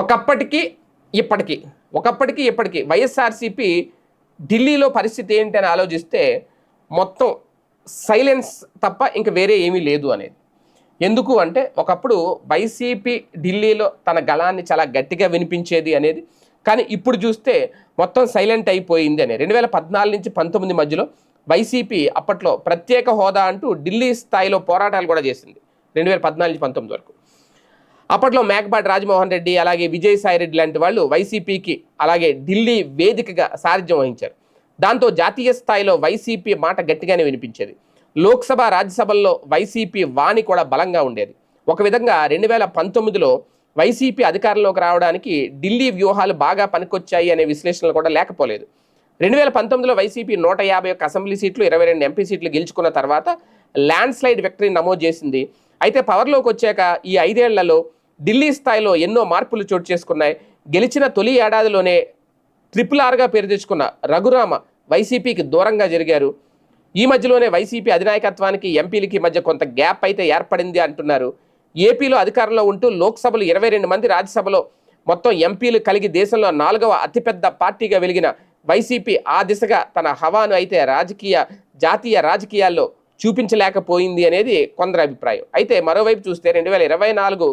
ఒకప్పటికి ఇప్పటికీ ఒకప్పటికి ఇప్పటికీ వైఎస్ఆర్సీపీ ఢిల్లీలో పరిస్థితి ఏంటి అని ఆలోచిస్తే మొత్తం సైలెన్స్ తప్ప ఇంక వేరే ఏమీ లేదు అనేది. ఎందుకు అంటే ఒకప్పుడు వైసీపీ ఢిల్లీలో తన గళాన్ని చాలా గట్టిగా వినిపించేది అనేది కానీ ఇప్పుడు చూస్తే మొత్తం సైలెంట్ అయిపోయింది అని రెండు వేల పద్నాలుగు నుంచి పంతొమ్మిది మధ్యలో వైసీపీ అప్పట్లో ప్రత్యేక హోదా అంటూ ఢిల్లీ స్థాయిలో పోరాటాలు కూడా చేసింది. రెండు వేల పద్నాలుగు నుంచి పంతొమ్మిది వరకు. అప్పట్లో మేకపాటి రాజమోహన్ రెడ్డి అలాగే విజయసాయి రెడ్డి లాంటి వాళ్ళు వైసీపీకి అలాగే ఢిల్లీ వేదికగా సారథ్యం వహించారు. దాంతో జాతీయ స్థాయిలో వైసీపీ మాట గట్టిగానే వినిపించేది. లోక్సభ రాజ్యసభల్లో వైసీపీ వాణి కూడా బలంగా ఉండేది. ఒక విధంగా రెండు వేల పంతొమ్మిదిలో వైసీపీ అధికారంలోకి రావడానికి ఢిల్లీ వ్యూహాలు బాగా పనికొచ్చాయి అనే విశ్లేషణలు కూడా లేకపోలేదు. రెండు వేల పంతొమ్మిదిలో వైసీపీ నూట యాభై ఒక్క అసెంబ్లీ సీట్లు ఇరవై రెండు ఎంపీ సీట్లు గెలుచుకున్న తర్వాత ల్యాండ్ స్లైడ్ విక్టరీ నమోదు చేసింది. అయితే పవర్లోకి వచ్చాక ఈ ఐదేళ్ళలో ఢిల్లీ స్థాయిలో ఎన్నో మార్పులు చోటు చేసుకున్నాయి. గెలిచిన తొలి ఏడాదిలోనే ట్రిపుల్ ఆర్గా పేరు తెచ్చుకున్న రఘురామ వైసీపీకి దూరంగా జరిగారు. ఈ మధ్యలోనే వైసీపీ అధినాయకత్వానికి ఎంపీలకి మధ్య కొంత గ్యాప్ అయితే ఏర్పడింది అంటున్నారు. ఏపీలో అధికారంలో ఉంటూ లోక్సభలో ఇరవై రెండు మంది రాజ్యసభలో మొత్తం ఎంపీలు కలిగి దేశంలో నాలుగవ అతిపెద్ద పార్టీగా వెలిగిన వైసీపీ ఆ దిశగా తన హవాను అయితే రాజకీయ జాతీయ రాజకీయాల్లో చూపించలేకపోయింది అనేది కొందరి అభిప్రాయం. అయితే మరోవైపు చూస్తే రెండు వేల ఇరవై నాలుగు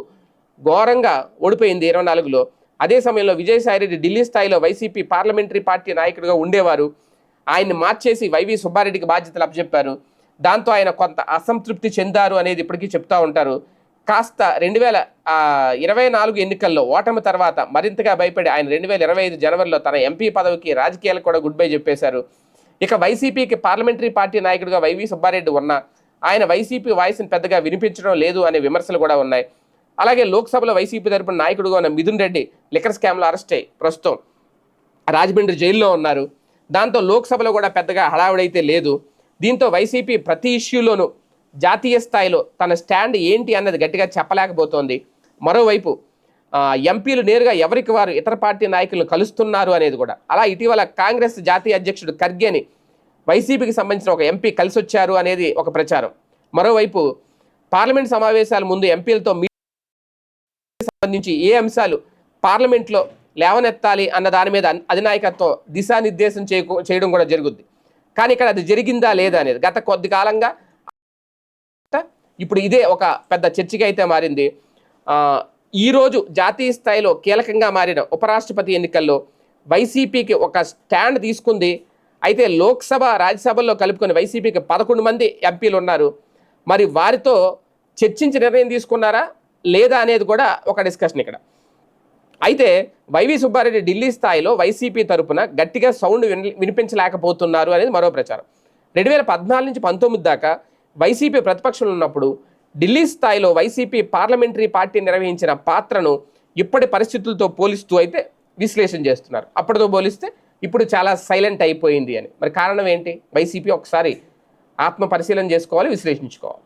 ఘోరంగా ఓడిపోయింది ఇరవై నాలుగులో. అదే సమయంలో విజయసాయిరెడ్డి ఢిల్లీ స్థాయిలో వైసీపీ పార్లమెంటరీ పార్టీ నాయకుడిగా ఉండేవారు. ఆయన్ని మార్చేసి వైవి సుబ్బారెడ్డికి బాధ్యతలు అప్పచెప్పారు. దాంతో ఆయన కొంత అసంతృప్తి చెందారు అనేది ఇప్పటికీ చెప్తూ ఉంటారు. కాస్త రెండు వేల ఇరవై నాలుగు ఎన్నికల్లో ఓటమి తర్వాత మరింతగా భయపడి ఆయన రెండు వేల ఇరవై ఐదు జనవరిలో తన ఎంపీ పదవికి రాజకీయాలు కూడా గుడ్ బై చెప్పేశారు. ఇక వైసీపీకి పార్లమెంటరీ పార్టీ నాయకుడిగా వైవి సుబ్బారెడ్డి ఉన్నా ఆయన వైసీపీ వాయిస్ని పెద్దగా వినిపించడం లేదు అనే విమర్శలు కూడా ఉన్నాయి. అలాగే లోక్సభలో వైసీపీ తరపున నాయకుడుగా ఉన్న మిథున్ రెడ్డి లిక్కర్ స్కామ్లో అరెస్ట్ అయ్యి ప్రస్తుతం రాజమండ్రి జైల్లో ఉన్నారు. దాంతో లోక్సభలో కూడా పెద్దగా హడావుడైతే లేదు. దీంతో వైసీపీ ప్రతి ఇష్యూలోనూ జాతీయ స్థాయిలో తన స్టాండ్ ఏంటి అన్నది గట్టిగా చెప్పలేకపోతోంది. మరోవైపు ఎంపీలు నేరుగా ఎవరికి వారు ఇతర పార్టీ నాయకులను కలుస్తున్నారు అనేది కూడా. అలా ఇటీవల కాంగ్రెస్ జాతీయ అధ్యక్షుడు ఖర్గేని వైసీపీకి సంబంధించిన ఒక ఎంపీ కలిసి వచ్చారు అనేది ఒక ప్రచారం. మరోవైపు పార్లమెంట్ సమావేశాల ముందు ఎంపీలతో సంబంధించి ఏ అంశాలు పార్లమెంట్లో లేవనెత్తాలి అన్న దాని మీద అధినాయకత్వం దిశానిర్దేశం చేయకు చేయడం కూడా జరుగుద్ది. కానీ ఇక్కడ అది జరిగిందా లేదా అనేది గత కొద్ది కాలంగా ఇప్పుడు ఇదే ఒక పెద్ద చర్చగా అయితే మారింది. ఈరోజు జాతీయ స్థాయిలో కీలకంగా మారిన ఉపరాష్ట్రపతి ఎన్నికల్లో వైసీపీకి ఒక స్టాండ్ తీసుకుంది. అయితే లోక్సభ రాజ్యసభల్లో కలుపుకొని వైసీపీకి పదకొండు మంది ఎంపీలు ఉన్నారు మరి వారితో చర్చించి నిర్ణయం తీసుకున్నారా? లేదా అనేది కూడా ఒక డిస్కషన్ ఇక్కడ. అయితే వైవి సుబ్బారెడ్డి ఢిల్లీ స్థాయిలో వైసీపీ తరపున గట్టిగా సౌండ్ విని వినిపించలేకపోతున్నారు అనేది మరో ప్రచారం. రెండు వేల పద్నాలుగు నుంచి పంతొమ్మిది దాకా వైసీపీ ప్రతిపక్షంలో ఉన్నప్పుడు ఢిల్లీ స్థాయిలో వైసీపీ పార్లమెంటరీ పార్టీ నిర్వహించిన పాత్రను ఇప్పటి పరిస్థితులతో పోలిస్తూ అయితే విశ్లేషణ చేస్తున్నారు. అప్పటితో పోలిస్తే ఇప్పుడు చాలా సైలెంట్ అయిపోయింది అని. మరి కారణం ఏంటి? వైసీపీ ఒకసారి ఆత్మ పరిశీలన చేసుకోవాలి విశ్లేషించుకోవాలి.